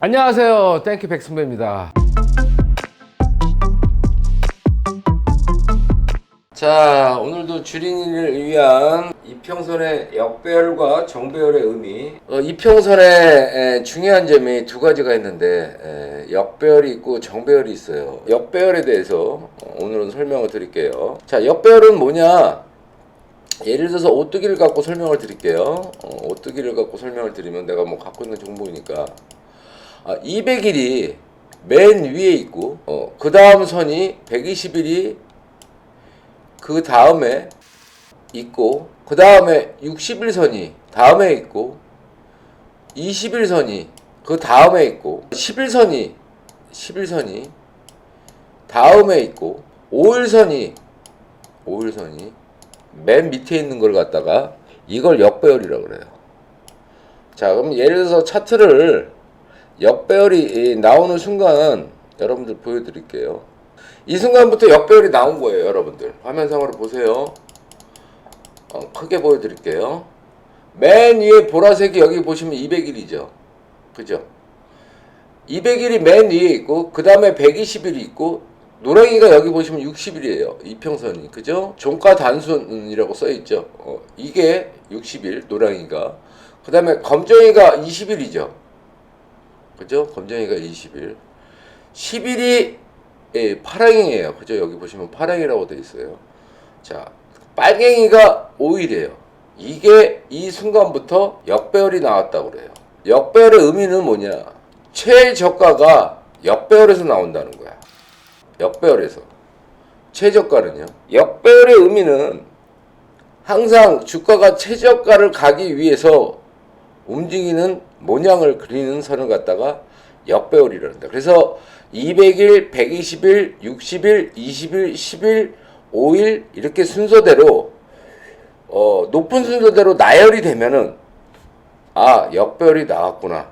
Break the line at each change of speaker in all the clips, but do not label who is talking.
안녕하세요. 땡큐 백승배입니다. 자, 오늘도 주린이를 위한 이평선의 역배열과 정배열의 의미. 어, 이평선의 에, 중요한 점이 두 가지가 있는데 에, 역배열이 있고 정배열이 있어요. 역배열에 대해서 어, 오늘은 설명을 드릴게요. 자, 역배열은 뭐냐? 예를 들어서 오뚜기를 갖고 설명을 드릴게요. 어, 오뚜기를 갖고 설명을 드리면 내가 뭐 갖고 있는 정보이니까 아, 200일이 맨 위에 있고 어, 그 다음 선이 120일이 그 다음에 있고 그 다음에 60일 선이 다음에 있고 20일 선이 그 다음에 있고 10일 선이 10일 선이 다음에 있고 5일 선이 5일 선이 맨 밑에 있는 걸 갖다가 이걸 역배열이라고 그래요. 자, 그럼 예를 들어서 차트를 역배열이 나오는 순간 여러분들 보여드릴게요. 이 순간부터 역배열이 나온 거예요, 여러분들. 화면상으로 보세요. 어, 크게 보여드릴게요. 맨 위에 보라색이 여기 보시면 200일이죠. 그죠? 200일이 맨 위에 있고, 그 다음에 120일이 있고, 노랑이가 여기 보시면 60일이에요. 이평선이. 그죠? 종가 단순이라고 써있죠. 어, 이게 60일, 노랑이가. 그 다음에 검정이가 20일이죠. 그죠? 검정이가 20일. 10일이 예, 파랑이에요. 그죠? 여기 보시면 파랑이라고 돼 있어요. 자, 빨갱이가 5일이에요. 이게 이 순간부터 역배열이 나왔다고 그래요. 역배열의 의미는 뭐냐? 최저가가 역배열에서 나온다는 거야. 역배열에서. 최저가는요. 역배열의 의미는 항상 주가가 최저가를 가기 위해서 움직이는 모양을 그리는 선을 갖다가 역배열이란다. 그래서 200일, 120일, 60일, 20일, 10일, 5일 이렇게 순서대로 어, 높은 순서대로 나열이 되면은 아 역배열이 나왔구나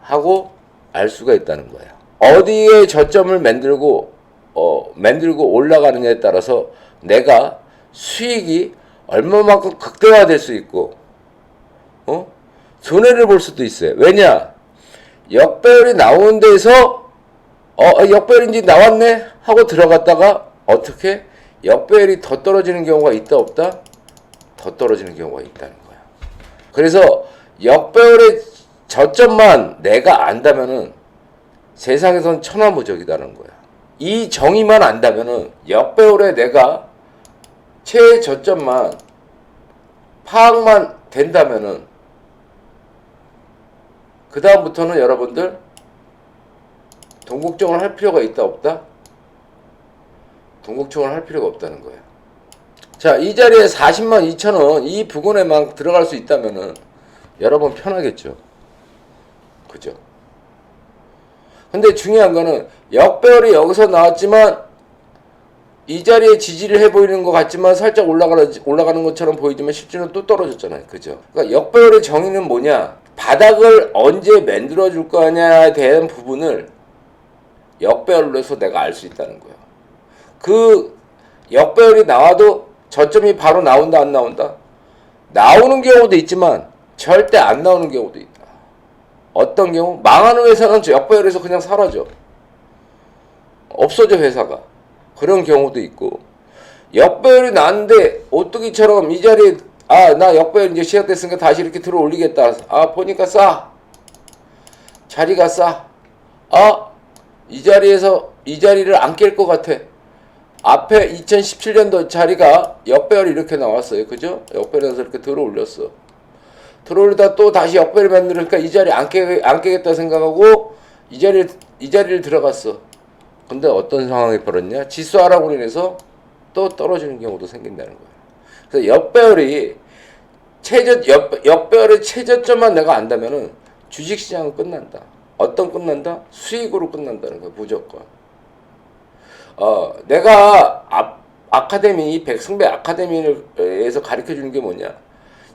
하고 알 수가 있다는 거예요. 어디에 저점을 만들고 어, 만들고 올라가느냐에 따라서 내가 수익이 얼마만큼 극대화될 수 있고 어? 손해를 볼 수도 있어요. 왜냐? 역배열이 나온 데서 어 역배열인지 나왔네 하고 들어갔다가 어떻게 역배열이 더 떨어지는 경우가 있다 없다? 더 떨어지는 경우가 있다는 거야. 그래서 역배열의 저점만 내가 안다면은 세상에선 천하무적이다는 거야. 이 정의만 안다면은 역배열에 내가 최저점만 파악만 된다면은 그 다음부터는 여러분들 동국정을 할 필요가 있다 없다? 동국정을 할 필요가 없다는 거예요. 자, 이 자리에 40만 2천 원 이 부근에만 들어갈 수 있다면은 여러분 편하겠죠. 그죠? 근데 중요한 거는 역배열이 여기서 나왔지만 이 자리에 지지를 해 보이는 것 같지만 살짝 올라가는 것처럼 보이지만 실제는 또 떨어졌잖아요. 그죠? 그러니까 역배열의 정의는 뭐냐? 바닥을 언제 만들어 줄 거냐에 대한 부분을 역배열로 해서 내가 알 수 있다는 거예요. 그 역배열이 나와도 저점이 바로 나온다 안 나온다? 나오는 경우도 있지만 절대 안 나오는 경우도 있다. 어떤 경우? 망하는 회사는 저 역배열에서 그냥 사라져. 없어져 회사가. 그런 경우도 있고 역배열이 나는데 오뚜기처럼 이 자리에 아 나 역배열 이제 시작됐으니까 다시 이렇게 들어 올리겠다. 아 보니까 싸. 자리가 싸. 아 이 자리에서 이 자리를 안 깰 것 같아. 앞에 2017년도 자리가 역배열이 이렇게 나왔어요. 그죠? 역배열에서 이렇게 들어 올렸어. 들어 올리다 또 다시 역배열 만들으니까 이 자리 안, 깨, 안 깨겠다 생각하고 이 자리를, 이 자리를 들어갔어. 근데 어떤 상황이 벌었냐? 지수 하락으로 인해서 또 떨어지는 경우도 생긴다는 거예요. 그래서 역배열이 최저, 역, 역배열의 최저점만 내가 안다면은 주식시장은 끝난다. 어떤 끝난다? 수익으로 끝난다는 거예요. 무조건. 어, 내가 아, 아카데미, 백승배 아카데미에서 가르쳐 주는 게 뭐냐?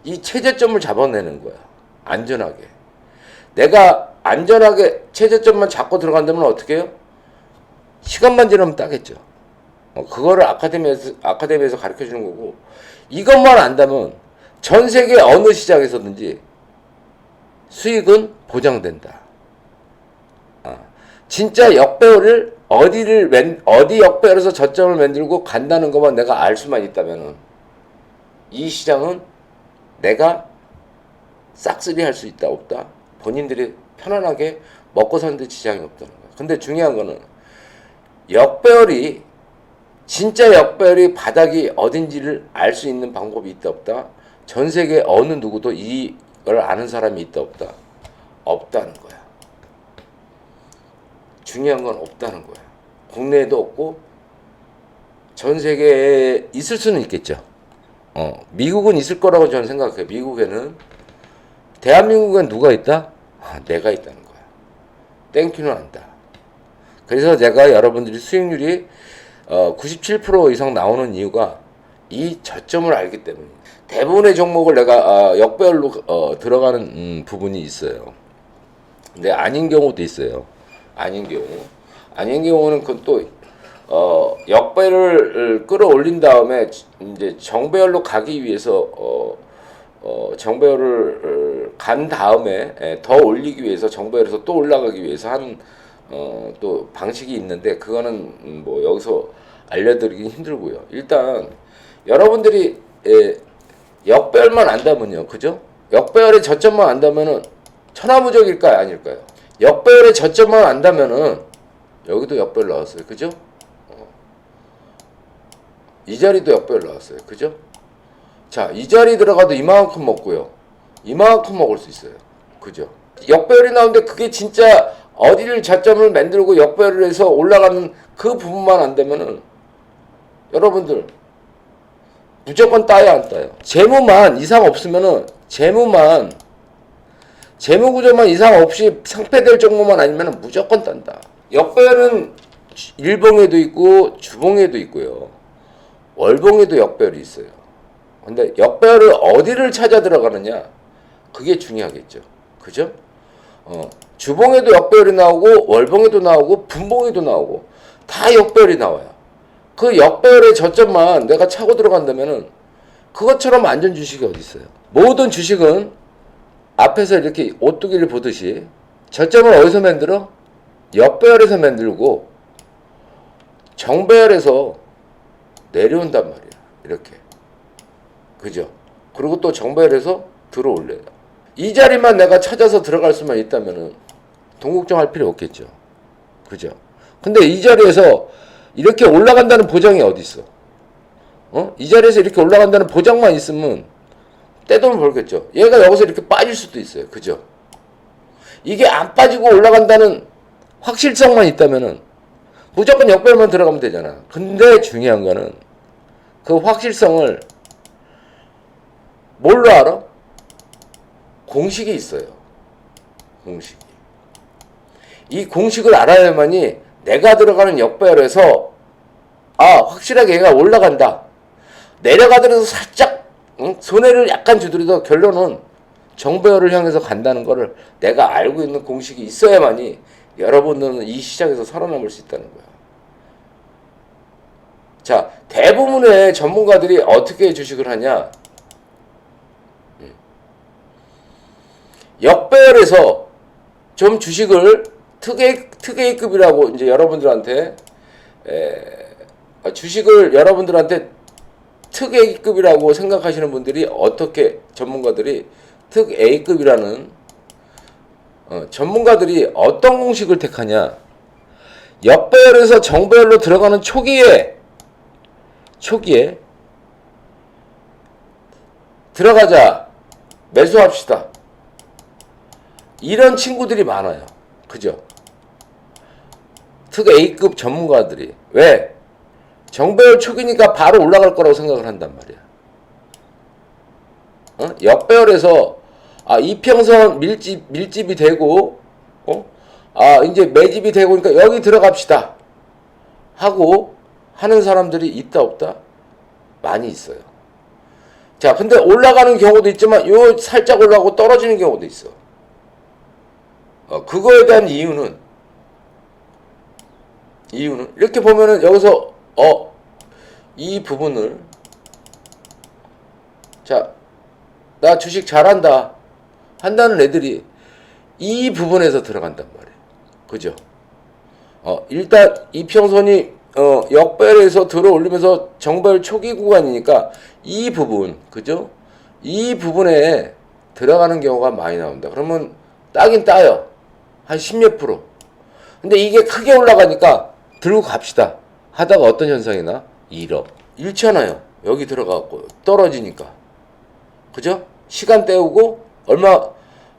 이 최저점을 잡아내는 거야. 안전하게. 내가 안전하게 최저점만 잡고 들어간다면 어떻게 해요? 시간만 지나면 따겠죠. 어, 그거를 아카데미에서, 아카데미에서 가르쳐 주는 거고, 이것만 안다면 전 세계 어느 시장에서든지 수익은 보장된다. 진짜 역배우를 어디를 맨, 어디 역배우에서 저점을 만들고 간다는 것만 내가 알 수만 있다면은 이 시장은 내가 싹쓸이 할 수 있다 없다 본인들이 편안하게 먹고 사는데 지장이 없다는 거야. 근데 중요한 거는 역배열이 진짜 역배열이 바닥이 어딘지를 알 수 있는 방법이 있다 없다 전 세계 어느 누구도 이걸 아는 사람이 있다 없다 없다는 거야. 중요한 건 없다는 거야. 국내에도 없고 전 세계에 있을 수는 있겠죠. 어, 미국은 있을 거라고 저는 생각해요. 미국에는 대한민국엔 누가 있다? 아, 내가 있다는 거야. 땡큐는 안다. 그래서 제가 여러분들이 수익률이 어, 97% 이상 나오는 이유가 이 저점을 알기 때문에 대부분의 종목을 내가 어, 역별로 어, 들어가는 음, 부분이 있어요. 근데 아닌 경우도 있어요. 아닌 경우. 아닌 경우는 그또 어, 역배를 끌어올린 다음에 이제 정배열로 가기 위해서 어, 어, 정배열을 간 다음에 예, 더 올리기 위해서 정배열에서 또 올라가기 위해서 하는 어, 또 방식이 있는데 그거는 음, 뭐 여기서 알려드리기 힘들고요. 일단 여러분들이 예, 역배열만 안다면요, 그죠? 역배열의 저점만 안다면은 천하무적일까요, 아닐까요? 역배열의 저점만 안다면은 여기도 역배열 나왔어요, 그죠? 이 자리도 역배열 나왔어요. 그죠? 자, 이 자리 들어가도 이만큼 먹고요. 이만큼 먹을 수 있어요. 그죠? 역배열이 나오는데 그게 진짜 어디를 자점을 만들고 역배열을 해서 올라가는 그 부분만 안 되면은 여러분들 무조건 따야 안 따요. 재무만 이상 없으면은 재무만 재무 구조만 이상 없이 상패될 정도만 아니면은 무조건 딴다. 역배열은 일봉에도 있고 주봉에도 있고요. 월봉에도 역배열이 있어요. 근데 역배열을 어디를 찾아 들어가느냐? 그게 중요하겠죠. 그죠? 어, 주봉에도 역배열이 나오고 월봉에도 나오고 분봉에도 나오고 다 역배열이 나와요. 그 역배열의 저점만 내가 차고 들어간다면은 그것처럼 안전 주식이 어디 있어요? 모든 주식은 앞에서 이렇게 오뚜기를 보듯이 저점을 어디서 만들어? 역배열에서 만들고 정배열에서 내려온단 말이야. 이렇게. 그죠? 그리고 또 정배열에서 들어 올려요. 이 자리만 내가 찾아서 들어갈 수만 있다면은 돈 걱정할 필요 없겠죠. 그죠? 근데 이 자리에서 이렇게 올라간다는 보장이 어디 있어? 어? 이 자리에서 이렇게 올라간다는 보장만 있으면 떼돈을 벌겠죠. 얘가 여기서 이렇게 빠질 수도 있어요. 그죠? 이게 안 빠지고 올라간다는 확실성만 있다면은 무조건 역배열만 들어가면 되잖아. 근데 중요한 거는 그 확실성을 뭘로 알아? 공식이 있어요. 공식이. 이 공식을 알아야만이 내가 들어가는 역배열에서 아 확실하게 얘가 올라간다. 내려가더라도 살짝 응? 손해를 약간 주더라도 결론은 정배열을 향해서 간다는 거를 내가 알고 있는 공식이 있어야만이 여러분들은 이 시장에서 살아남을 수 있다는 거야. 자, 대부분의 전문가들이 어떻게 주식을 하냐? 음. 역배열에서 좀 주식을 특A, 특A급이라고 이제 여러분들한테 에, 아, 주식을 여러분들한테 특A급이라고 생각하시는 분들이 어떻게 전문가들이 특A급이라는 어, 전문가들이 어떤 공식을 택하냐? 역배열에서 정배열로 들어가는 초기에 초기에 들어가자 매수합시다. 이런 친구들이 많아요. 그죠? 특 A급 전문가들이 왜 정배열 초기니까 바로 올라갈 거라고 생각을 한단 말이야. 어? 역배열에서 아 이평선 밀집 밀집이 되고 어? 아 이제 매집이 되고 그러니까 여기 들어갑시다 하고 하는 사람들이 있다 없다 많이 있어요. 자 근데 올라가는 경우도 있지만 요 살짝 올라가고 떨어지는 경우도 있어. 어, 그거에 대한 이유는 이유는 이렇게 보면은 여기서 어 이 부분을 자 나 주식 잘한다 한다는 애들이 이 부분에서 들어간단 말이에요. 그죠? 어, 일단 이평선이 어, 역배열에서 들어올리면서 정배열 초기 구간이니까 이 부분, 그죠? 이 부분에 들어가는 경우가 많이 나온다. 그러면 따긴 따요. 한 10몇 프로. 근데 이게 크게 올라가니까 들고 갑시다. 하다가 어떤 현상이 나? 1억. 잃잖아요. 여기 들어가고 떨어지니까. 그죠? 시간 때우고 얼마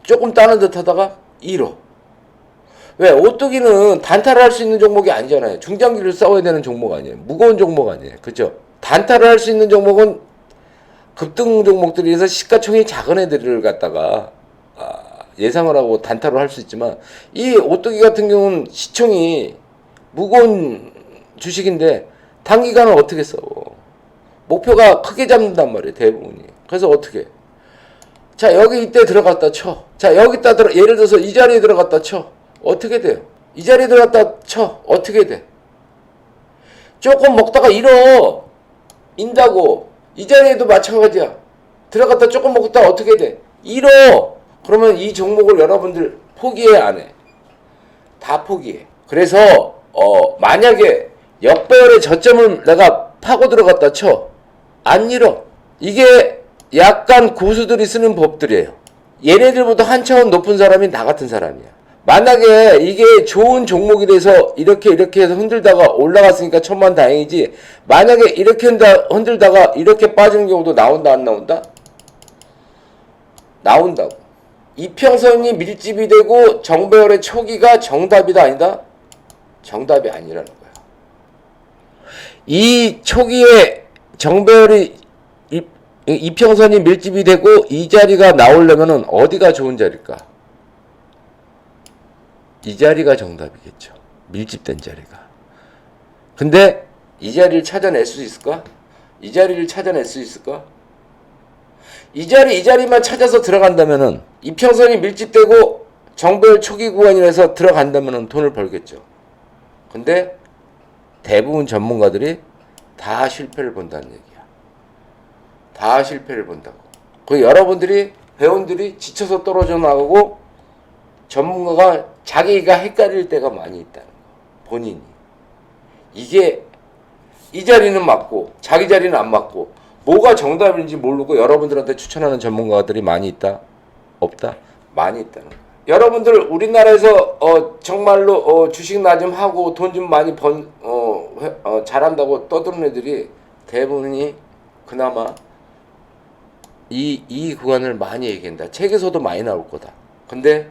조금 따는 듯 하다가 1억. 왜? 오뚜기는 단타를 할 수 있는 종목이 아니잖아요. 중장기를 싸워야 되는 종목 아니에요. 무거운 종목 아니에요. 그죠? 단타를 할 수 있는 종목은 급등 종목들에서 시가총이 작은 애들을 갖다가 아, 예상을 하고 단타로 할 수 있지만 이 오뚜기 같은 경우는 시총이 무거운 주식인데 단기간은 어떻게 써? 목표가 크게 잡는단 말이에요 대부분이. 그래서 어떻게? 자 여기 이때 들어갔다 쳐. 자 여기다 들어 예를 들어서 이 자리에 들어갔다 쳐. 어떻게 돼요? 이 자리에 들어갔다 쳐. 어떻게 돼? 조금 먹다가 잃어. 인다고. 이 자리에도 마찬가지야. 들어갔다 조금 먹다 어떻게 돼? 잃어. 그러면 이 종목을 여러분들 포기해 안 해? 다 포기해. 그래서 어 만약에 역배열의 저점을 내가 파고 들어갔다 쳐. 안 잃어. 이게 약간 고수들이 쓰는 법들이에요. 얘네들보다 한 차원 높은 사람이 나 같은 사람이야. 만약에 이게 좋은 종목이 돼서 이렇게 이렇게 해서 흔들다가 올라갔으니까 천만 다행이지. 만약에 이렇게 흔들다가 이렇게 빠지는 경우도 나온다 안 나온다? 나온다고. 이평선이 밀집이 되고 정배열의 초기가 정답이다 아니다? 정답이 아니라는 거야. 이 초기에 정배열이 이- 이평선이 밀집이 되고 이 자리가 나오려면은 어디가 좋은 자리일까? 이 자리가 정답이겠죠. 밀집된 자리가. 근데 이 자리를 찾아낼 수 있을까? 이 자리를 찾아낼 수 있을까? 이 자리 이 자리만 찾아서 들어간다면은 이평선이 밀집되고 정배열 초기 구간이라서 들어간다면은 돈을 벌겠죠. 근데 대부분 전문가들이 다 실패를 본다는 얘기야. 다 실패를 본다고. 그 여러분들이 회원들이 지쳐서 떨어져 나가고 전문가가 자기가 헷갈릴 때가 많이 있다는 거. 본인이. 이게 이 자리는 맞고 자기 자리는 안 맞고 뭐가 정답인지 모르고 여러분들한테 추천하는 전문가들이 많이 있다? 없다? 많이 있다는 거야. 여러분들 우리나라에서 어 정말로 어 주식 나 좀 하고 돈 좀 많이 번 어, 회- 어 잘한다고 떠드는 애들이 대부분이 그나마 이, 이 구간을 많이 얘기한다. 책에서도 많이 나올 거다. 근데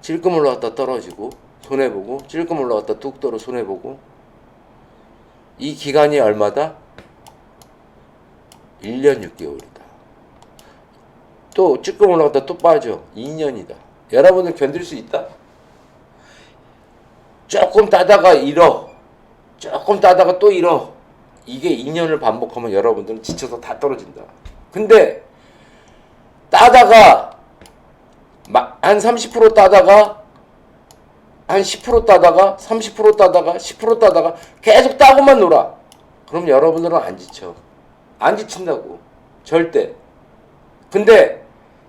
찔끔 올라갔다 떨어지고 손해보고 찔끔 올라갔다 뚝 떨어 손해보고 이 기간이 얼마다? 1년 6개월이다. 또 찔끔 올라갔다 또 빠져. 2년이다. 여러분들 견딜 수 있다? 조금 따다가 잃어. 조금 따다가 또 잃어. 이게 2년을 반복하면 여러분들은 지쳐서 다 떨어진다. 근데 따다가 마- 한30% 따다가 한 10% 따다가 30% 따다가 10% 따다가 계속 따고만 놀아. 그럼 여러분들은 안 지쳐. 안 지친다고. 절대. 근데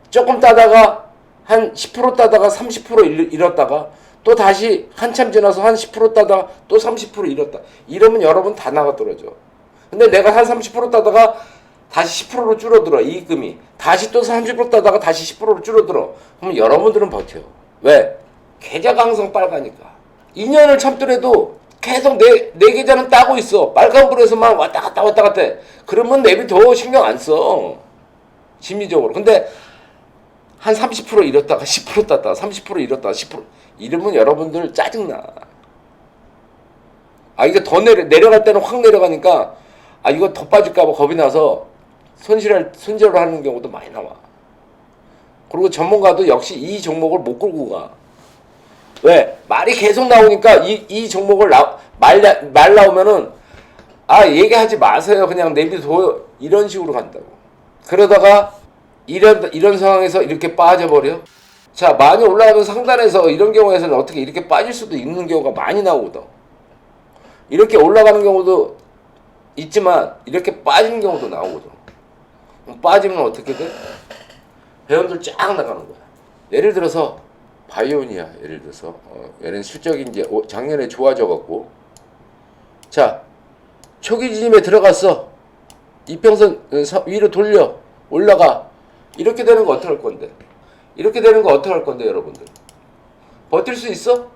조금 따다가 한 10% 따다가 30% 잃- 잃었다가 또 다시 한참 지나서 한 10% 따다가 또 30% 잃었다. 이러면 여러분 다 나가 떨어져. 근데 내가 한 30% 따다가 다시 10%로 줄어들어 이익금이. 다시 또 30% 따다가 다시 10%로 줄어들어. 그럼 여러분들은 버텨. 왜? 계좌 강성 빨가니까. 2년을 참더라도 계속 내, 내 계좌는 따고 있어. 빨간불에서만 왔다 갔다 왔다 갔다 해. 그러면 내비 더 신경 안 써. 심리적으로. 근데 한 30% 잃었다가 10% 땄다가 30% 잃었다가 10% 이러면 여러분들 짜증나 아 이게 더 내려 내려갈 때는 확 내려가니까 아 이거 더 빠질까 봐 겁이 나서 손실할 손절을 하는 경우도 많이 나와. 그리고 전문가도 역시 이 종목을 못 끌고 가. 왜 말이 계속 나오니까 이 이 종목을 나, 말, 나- 말 나오면은 아 얘기하지 마세요 그냥 내비둬요 이런 식으로 간다고. 그러다가 이런 이런 상황에서 이렇게 빠져버려. 자 많이 올라가면 상단에서 이런 경우에서는 어떻게 이렇게 빠질 수도 있는 경우가 많이 나오거든. 이렇게 올라가는 경우도 있지만 이렇게 빠지는 경우도 나오거든. 빠지면 어떻게 돼? 회원들 쫙 나가는 거야. 예를 들어서 바이오니아 예를 들어서 어, 얘는 실적이 이제 오- 작년에 좋아져 갖고 자 초기 지짐에 들어갔어 이평선 어, 서- 위로 돌려 올라가 이렇게 되는 거 어떻게 할 건데? 이렇게 되는 거 어떻게 할 건데 여러분들? 버틸 수 있어?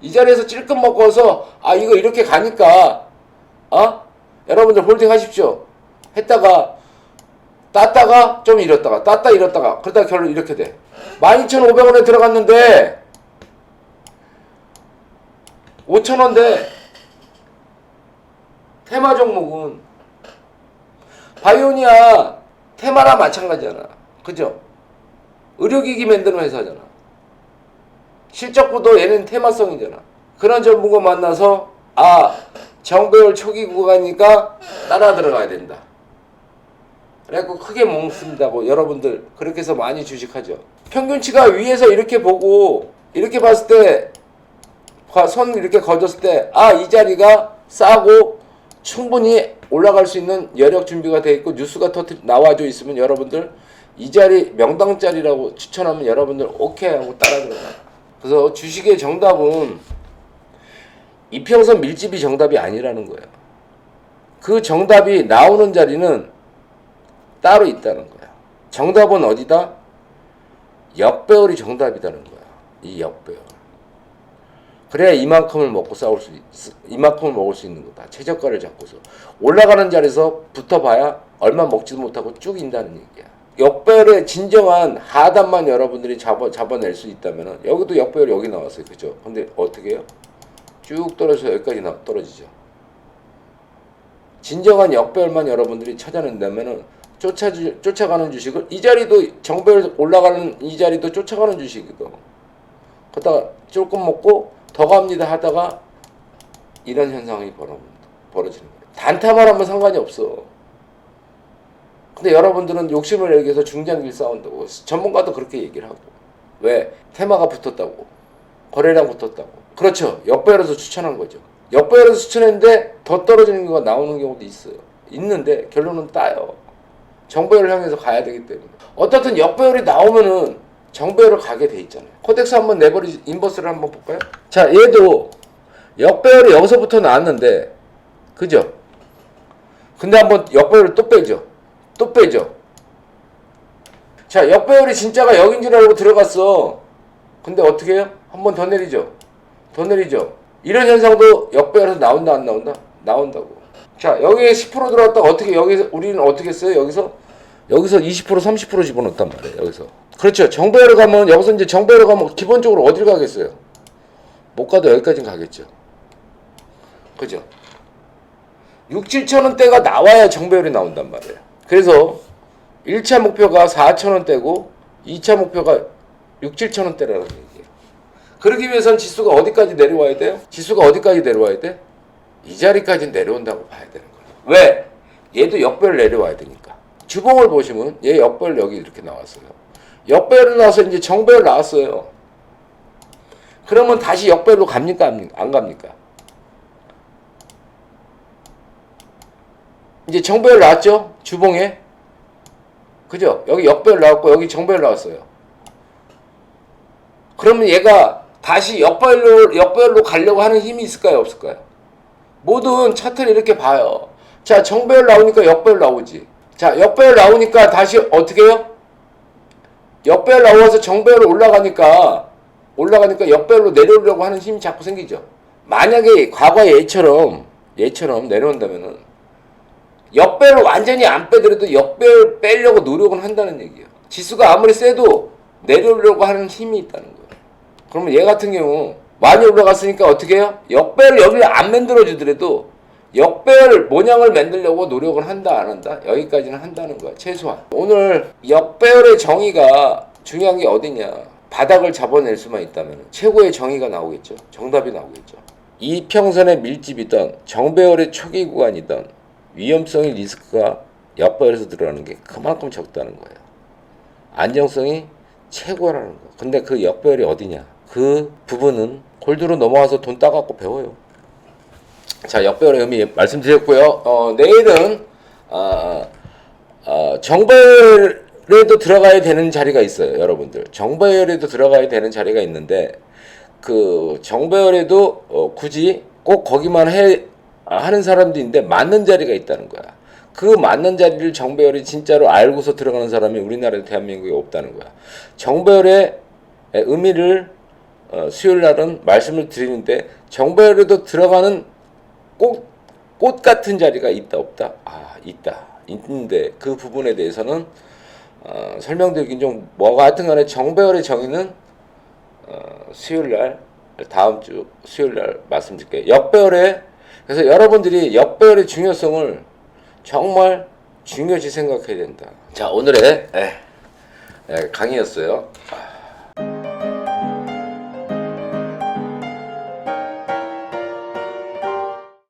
이 자리에서 찔끔 먹어서 아 이거 이렇게 가니까 어? 여러분들 홀딩 하십시오. 했다가 땄다가 좀 잃었다가 땄다 잃었다가 그러다 결론 이렇게 돼. 12,500원에 들어갔는데 5,000원대. 테마 종목은 바이오니아 테마랑 마찬가지잖아 그죠? 의료기기 만드는 회사잖아 실적보도 얘는 테마성이잖아 그런 전문가 만나서 아 정배열 초기 구간이니까 따라 들어가야 된다 그래갖고 크게 먹습니다고 여러분들 그렇게 해서 많이 주식하죠. 평균치가 위에서 이렇게 보고 이렇게 봤을 때선 이렇게 거졌을 때 아 이 자리가 싸고 충분히 올라갈 수 있는 여력 준비가 돼 있고 뉴스가 터트 나와져 있으면 여러분들 이 자리 명당 자리라고 추천하면 여러분들 오케이 하고 따라 들어가. 그래서 주식의 정답은 이평선 밀집이 정답이 아니라는 거예요. 그 정답이 나오는 자리는 따로 있다는 거야. 정답은 어디다? 역배열이 정답이다는 거야. 이 역배열. 그래야 이만큼을 먹고 싸울 수 있, 이만큼을 먹을 수 있는 거다. 최저가를 잡고서 올라가는 자리에서 붙어봐야 얼마 먹지도 못하고 쭉 인다는 얘기야. 역배열의 진정한 하단만 여러분들이 잡아 잡아낼 수 있다면은 여기도 역배열 여기 나왔어요, 그죠? 근데 어떻게 해요? 쭉 떨어져서 여기까지 나, 떨어지죠. 진정한 역배열만 여러분들이 찾아낸다면은 쫓아 쫓아가는 주식을 이 자리도 정배열 올라가는 이 자리도 쫓아가는 주식이거든. 그러다가 조금 먹고 더 갑니다 하다가 이런 현상이 벌어 벌어지는 거예요. 단타만 하면 상관이 없어. 근데 여러분들은 욕심을 내기 위해서 중장기를 싸운다고 전문가도 그렇게 얘기를 하고. 왜? 테마가 붙었다고. 거래량 붙었다고. 그렇죠. 역배열에서 추천한 거죠. 역배열에서 추천했는데 더 떨어지는 경우가 나오는 경우도 있어요. 있는데 결론은 따요. 정배열을 향해서 가야 되기 때문에. 어떻든 역배열이 나오면은 정배열을 가게 돼 있잖아요. 코덱스 한번 내버리 인버스를 한번 볼까요? 자 얘도 역배열이 여기서부터 나왔는데 그죠? 근데 한번 역배열을 또 빼죠 또 빼죠. 자, 역배열이 진짜가 여긴 줄 알고 들어갔어. 근데 어떻게 해요? 한 번 더 내리죠. 더 내리죠. 이런 현상도 역배열에서 나온다 안 나온다? 나온다고. 자, 여기에 10% 들어왔다 어떻게 여기서 우리는 어떻게 했어요? 여기서 여기서 20% 30% 집어넣었단 말이에요. 여기서. 그렇죠. 정배열에 가면 여기서 이제 정배열에 가면 기본적으로 어딜 가겠어요? 못 가도 여기까지는 가겠죠. 그죠? 6, 7천 원대가 나와야 정배열이 나온단 말이에요. 그래서 1차 목표가 4천 원대고 2차 목표가 6, 7천 원대라는 얘기예요. 그러기 위해선 지수가 어디까지 내려와야 돼요? 지수가 어디까지 내려와야 돼? 이 자리까지 내려온다고 봐야 되는 거예요. 왜? 얘도 역별 내려와야 되니까. 주봉을 보시면 얘 역별 여기 이렇게 나왔어요. 역별을 나와서 이제 정별 나왔어요. 그러면 다시 역별로 갑니까? 안 갑니까? 이제 정배열 나왔죠? 주봉에. 그죠? 여기 역배열 나왔고 여기 정배열 나왔어요. 그러면 얘가 다시 역배열로 역배열로 가려고 하는 힘이 있을까요? 없을까요? 모든 차트를 이렇게 봐요. 자, 정배열 나오니까 역배열 나오지. 자, 역배열 나오니까 다시 어떻게 해요? 역배열 나와서 정배열 올라가니까 올라가니까 역배열로 내려오려고 하는 힘이 자꾸 생기죠. 만약에 과거의 얘처럼 얘처럼 내려온다면은 역배를 완전히 안 빼더라도 역배를 빼려고 노력은 한다는 얘기예요. 지수가 아무리 세도 내려오려고 하는 힘이 있다는 거예요. 그러면 얘 같은 경우 많이 올라갔으니까 어떻게 해요? 역배를 여기를 안 만들어 주더라도 역배열 모양을 만들려고 노력을 한다 안 한다? 여기까지는 한다는 거야. 최소한. 오늘 역배열의 정의가 중요한 게 어디냐? 바닥을 잡아낼 수만 있다면 최고의 정의가 나오겠죠. 정답이 나오겠죠. 이평선의 밀집이던 정배열의 초기 구간이던 위험성의 리스크가 역배열에서 들어가는 게 그만큼 적다는 거예요. 안정성이 최고라는 거. 근데 그 역배열이 어디냐? 그 부분은 골드로 넘어와서 돈 따갖고 배워요. 자, 역배열의 의미 말씀드렸고요. 어, 내일은 어, 어, 정배열 정배열에도 들어가야 되는 자리가 있어요, 여러분들. 정배열에도 들어가야 되는 자리가 있는데 그 정배열에도 어, 굳이 꼭 거기만 해 아, 하는 사람도 있는데 맞는 자리가 있다는 거야. 그 맞는 자리를 정배열이 진짜로 알고서 들어가는 사람이 우리나라 대한민국에 없다는 거야. 정배열의 의미를 어, 수요일 날은 말씀을 드리는데 정배열에도 들어가는 꽃, 꽃 같은 자리가 있다 없다? 아 있다. 있는데 그 부분에 대해서는 어, 설명드리긴 좀 뭐가 하여튼 간에 정배열의 정의는 어, 수요일 날 다음 주 수요일 날 말씀드릴게요. 역배열의 그래서 여러분들이 역배열의 중요성을 정말 중요시 생각해야 된다. 자 오늘의 에, 에, 강의였어요. 아,